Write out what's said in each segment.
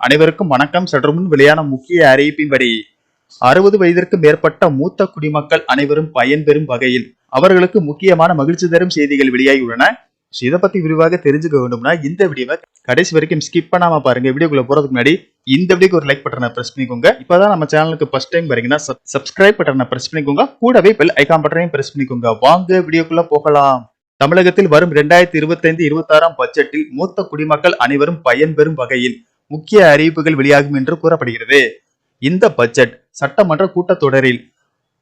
அனைவருக்கும் வணக்கம். சற்றுமுன் வெளியான முக்கிய அறிவிப்பின்படி அறுபது வயதிற்கு மேற்பட்ட மூத்த குடிமக்கள் அனைவரும் பயன்பெறும் வகையில் அவர்களுக்கு முக்கியமான மகிழ்ச்சி தரும் செய்திகள் வெளியாகியுள்ளன. இதை பத்தி விரிவாக தெரிஞ்சுக்க வேண்டும்னா இந்த வீடியோவை கடைசி வரைக்கும் ஸ்கிப் பண்ணாம பாருங்க. வீடியோக்குள்ள போறதுக்கு முன்னாடி இந்த வீடியோக்கு ஒரு லைக் பட்டனை பிரஸ் பண்ணிக்கோங்க. இப்பதான் நம்ம சேனலுக்கு ஃபர்ஸ்ட் டைம் வரீங்கன்னா சப்ஸ்கிரைப் பட்டனை பிரஸ் பண்ணிக்கோங்க. கூடவே பெல் ஐக்கான் பட்டனையும் பிரஸ் பண்ணிக்கோங்க. வாங்க வீடியோக்குள்ள போகலாம். தமிழகத்தில் வரும் இரண்டாயிரத்தி இருபத்தைந்து இருபத்தாறாம் பட்ஜெட்டில் மூத்த குடிமக்கள் அனைவரும் பயன்பெறும் வகையில் முக்கிய அறிவிப்புகள் வெளியாகும் என்று கூறப்படுகிறது. இந்த பட்ஜெட் சட்டமன்ற கூட்டத்தொடரில்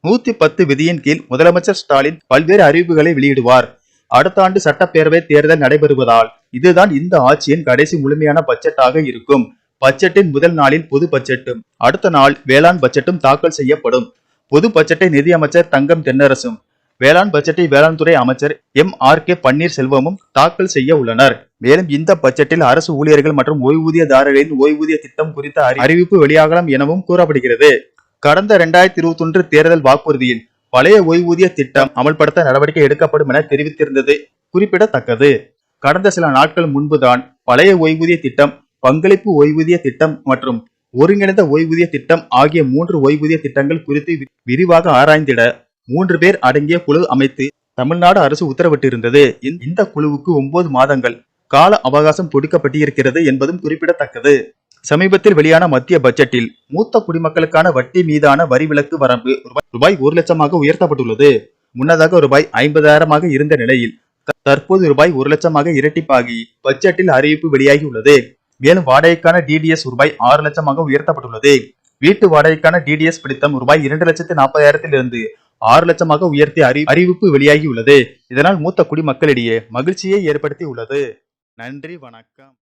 நூத்தி பத்து விதியின் கீழ் முதலமைச்சர் ஸ்டாலின் பல்வேறு அறிவிப்புகளை வெளியிடுவார். அடுத்த ஆண்டு சட்டப்பேரவை தேர்தல் நடைபெறுவதால் இதுதான் இந்த ஆட்சியின் கடைசி முழுமையான பட்ஜெட்டாக இருக்கும். பட்ஜெட்டின் முதல் நாளில் பொது பட்ஜெட்டும் அடுத்த நாள் வேளாண் பட்ஜெட்டும் தாக்கல் செய்யப்படும். பொது பட்ஜெட்டை நிதியமைச்சர் தங்கம் தென்னரசும் வேளாண் பட்ஜெட்டை வேளாண் துறை அமைச்சர் எம். ஆர். கே. பன்னீர்செல்வமும் தாக்கல் செய்ய உள்ளனர். மேலும் இந்த பட்ஜெட்டில் அரசு ஊழியர்கள் மற்றும் ஓய்வூதியதாரர்களின் ஓய்வூதிய திட்டம் குறித்த அறிவிப்பு வெளியாகலாம் எனவும் கூறப்படுகிறது. கடந்த இரண்டாயிரத்தி இருபத்தி ஒன்று தேர்தல் வாக்குறுதியில் பழைய ஓய்வூதிய திட்டம் அமல்படுத்த நடவடிக்கை எடுக்கப்படும் என தெரிவித்திருந்தது குறிப்பிடத்தக்கது. கடந்த சில நாட்கள் முன்புதான் பழைய ஓய்வூதிய திட்டம் பங்களிப்பு ஓய்வூதிய திட்டம் மற்றும் ஒருங்கிணைந்த ஓய்வூதிய திட்டம் ஆகிய மூன்று ஓய்வூதிய திட்டங்கள் குறித்து வி- விரிவாக ஆராய்ந்திட மூன்று பேர் அடங்கிய குழு அமைத்து தமிழ்நாடு அரசு உத்தரவிட்டிருந்தது. இந்த- குழுவுக்கு ஒன்பது மாதங்கள் கால அவகாசம் கொடுக்கப்பட்டிருக்கிறது என்பதும் குறிப்பிடத்தக்கது. சமீபத்தில் வெளியான மத்திய பட்ஜெட்டில் மூத்த குடிமக்களுக்கான வட்டி மீதான வரி விலக்கு வரம்பு ரூபாய் ஒரு லட்சமாக உயர்த்தப்பட்டுள்ளது. முன்னதாக ரூபாய் ஐம்பதாயிரமாக இருந்த நிலையில் தற்போது ரூபாய் ஒரு லட்சமாக இரட்டிப்பாகி பட்ஜெட்டில் அறிவிப்பு வெளியாகியுள்ளது. மேலும் வாடகைக்கான டிடிஎஸ் ரூபாய் ஆறு லட்சமாக உயர்த்தப்பட்டுள்ளது. வீட்டு வாடகைக்கான டிடிஎஸ் பிடித்தம் ரூபாய் இரண்டு லட்சத்து நாற்பதாயிரத்திலிருந்து ஆறு லட்சமாக உயர்த்தி அறி- அறிவிப்பு வெளியாகியுள்ளது. இதனால் மூத்த குடிமக்களிடையே மகிழ்ச்சியை ஏற்படுத்தி உள்ளது நன்றி வணக்கம்.